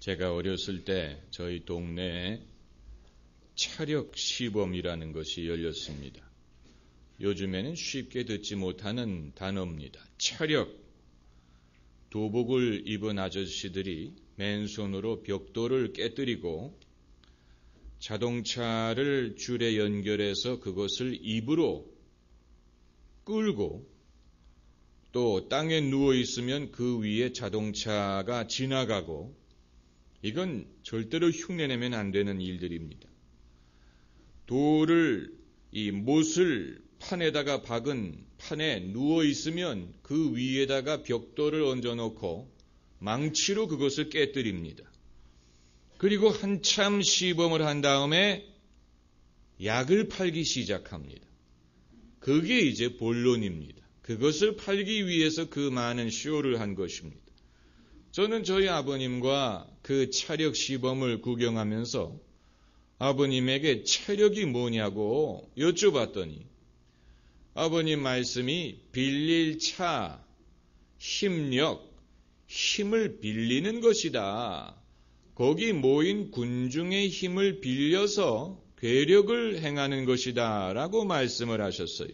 제가 어렸을 때 저희 동네에 차력 시범이라는 것이 열렸습니다. 요즘에는 쉽게 듣지 못하는 단어입니다. 차력. 도복을 입은 아저씨들이 맨손으로 벽돌을 깨뜨리고 자동차를 줄에 연결해서 그것을 입으로 끌고 또 땅에 누워 있으면 그 위에 자동차가 지나가고 이건 절대로 흉내내면 안 되는 일들입니다. 돌을 이 못을 판에다가 박은 판에 누워 있으면 그 위에다가 벽돌을 얹어 놓고 망치로 그것을 깨뜨립니다. 그리고 한참 시범을 한 다음에 약을 팔기 시작합니다. 그게 이제 본론입니다. 그것을 팔기 위해서 그 많은 쇼를 한 것입니다. 저는 저희 아버님과 그 차력 시범을 구경하면서 아버님에게 체력이 뭐냐고 여쭤봤더니 아버님 말씀이 빌릴 차, 힘력, 힘을 빌리는 것이다. 거기 모인 군중의 힘을 빌려서 괴력을 행하는 것이다. 라고 말씀을 하셨어요.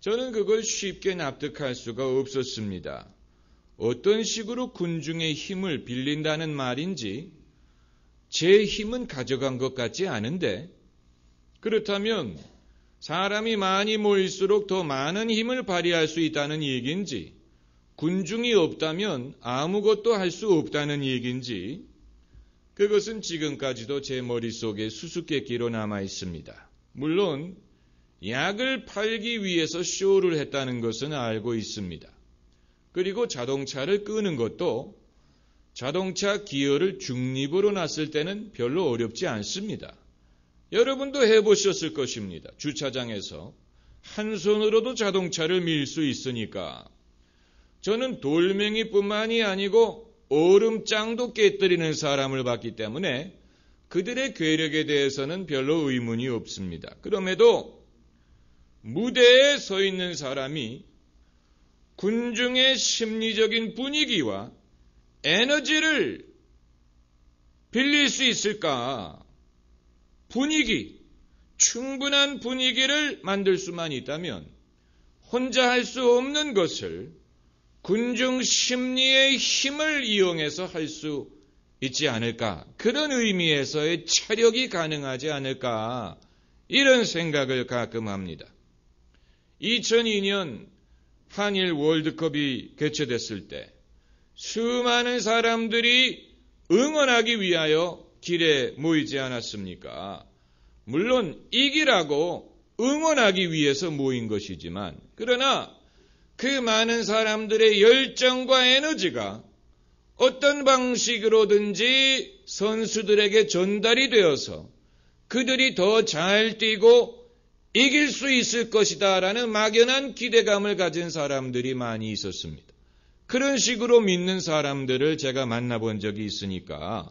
저는 그걸 쉽게 납득할 수가 없었습니다. 어떤 식으로 군중의 힘을 빌린다는 말인지 제 힘은 가져간 것 같지 않은데 그렇다면 사람이 많이 모일수록 더 많은 힘을 발휘할 수 있다는 얘기인지 군중이 없다면 아무것도 할 수 없다는 얘기인지 그것은 지금까지도 제 머릿속에 수수께끼로 남아 있습니다. 물론 약을 팔기 위해서 쇼를 했다는 것은 알고 있습니다. 그리고 자동차를 끄는 것도 자동차 기어를 중립으로 놨을 때는 별로 어렵지 않습니다. 여러분도 해보셨을 것입니다. 주차장에서 한 손으로도 자동차를 밀 수 있으니까. 저는 돌멩이뿐만이 아니고 얼음장도 깨뜨리는 사람을 봤기 때문에 그들의 괴력에 대해서는 별로 의문이 없습니다. 그럼에도 무대에 서 있는 사람이 군중의 심리적인 분위기와 에너지를 빌릴 수 있을까? 분위기, 충분한 분위기를 만들 수만 있다면 혼자 할 수 없는 것을 군중 심리의 힘을 이용해서 할 수 있지 않을까? 그런 의미에서의 체력이 가능하지 않을까? 이런 생각을 가끔 합니다. 2002년 한일 월드컵이 개최됐을 때 수많은 사람들이 응원하기 위하여 길에 모이지 않았습니까? 물론 이기라고 응원하기 위해서 모인 것이지만 그러나 그 많은 사람들의 열정과 에너지가 어떤 방식으로든지 선수들에게 전달이 되어서 그들이 더 잘 뛰고 이길 수 있을 것이다 라는 막연한 기대감을 가진 사람들이 많이 있었습니다. 그런 식으로 믿는 사람들을 제가 만나본 적이 있으니까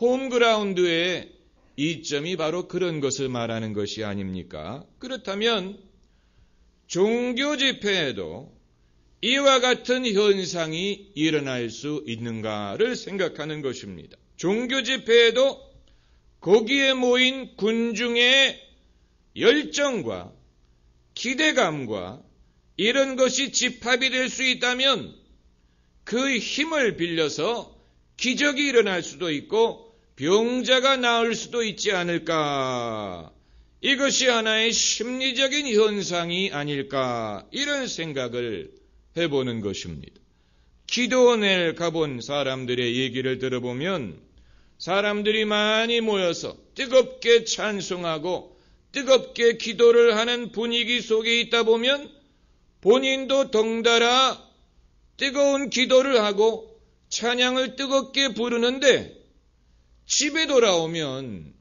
홈그라운드의 이점이 바로 그런 것을 말하는 것이 아닙니까? 그렇다면 종교 집회에도 이와 같은 현상이 일어날 수 있는가를 생각하는 것입니다. 종교 집회에도 거기에 모인 군중의 열정과 기대감과 이런 것이 집합이 될 수 있다면 그 힘을 빌려서 기적이 일어날 수도 있고 병자가 나을 수도 있지 않을까. 이것이 하나의 심리적인 현상이 아닐까. 이런 생각을 해보는 것입니다. 기도원에 가본 사람들의 얘기를 들어보면 사람들이 많이 모여서 뜨겁게 찬송하고 뜨겁게 기도를 하는 분위기 속에 있다 보면 본인도 덩달아 뜨거운 기도를 하고 찬양을 뜨겁게 부르는데 집에 돌아오면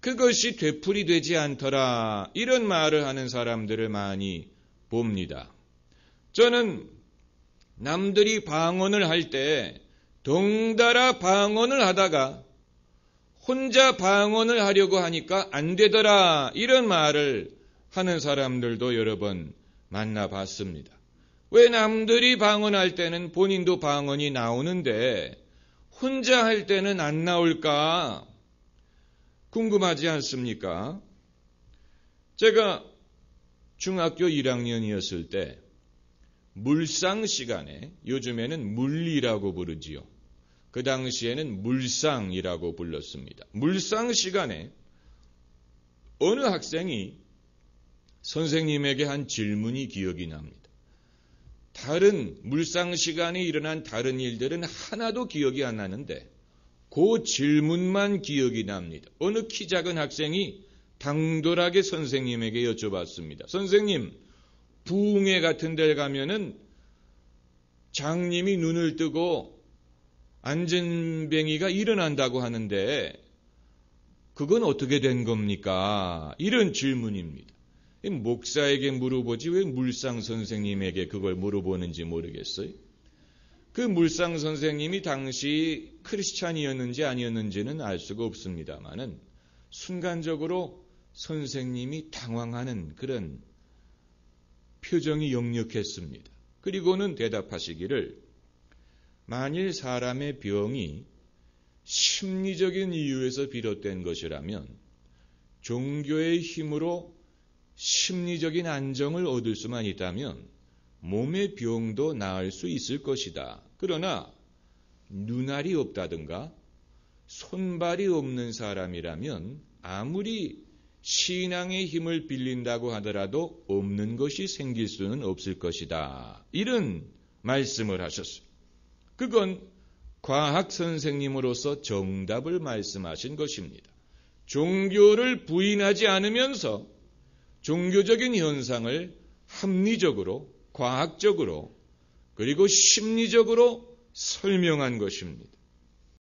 그것이 되풀이 되지 않더라. 이런 말을 하는 사람들을 많이 봅니다. 저는 남들이 방언을 할 때 덩달아 방언을 하다가 혼자 방언을 하려고 하니까 안 되더라. 이런 말을 하는 사람들도 여러 번 만나봤습니다. 왜 남들이 방언할 때는 본인도 방언이 나오는데 혼자 할 때는 안 나올까 궁금하지 않습니까? 제가 중학교 1학년이었을 때 물상 시간에 요즘에는 물리라고 부르지요. 그 당시에는 물상이라고 불렀습니다. 물상 시간에 어느 학생이 선생님에게 한 질문이 기억이 납니다. 다른 물상 시간에 일어난 다른 일들은 하나도 기억이 안 나는데 그 질문만 기억이 납니다. 어느 키 작은 학생이 당돌하게 선생님에게 여쭤봤습니다. 선생님, 부흥회 같은 데 가면은 장님이 눈을 뜨고 안전뱅이가 일어난다고 하는데 그건 어떻게 된 겁니까? 이런 질문입니다. 목사에게 물어보지 왜 물상 선생님에게 그걸 물어보는지 모르겠어요. 그 물상 선생님이 당시 크리스찬이었는지 아니었는지는 알 수가 없습니다만은 순간적으로 선생님이 당황하는 그런 표정이 역력했습니다. 그리고는 대답하시기를 만일 사람의 병이 심리적인 이유에서 비롯된 것이라면 종교의 힘으로 심리적인 안정을 얻을 수만 있다면 몸의 병도 나을 수 있을 것이다. 그러나 눈알이 없다든가 손발이 없는 사람이라면 아무리 신앙의 힘을 빌린다고 하더라도 없는 것이 생길 수는 없을 것이다. 이런 말씀을 하셨어요. 그건 과학 선생님으로서 정답을 말씀하신 것입니다. 종교를 부인하지 않으면서 종교적인 현상을 합리적으로 과학적으로 그리고 심리적으로 설명한 것입니다.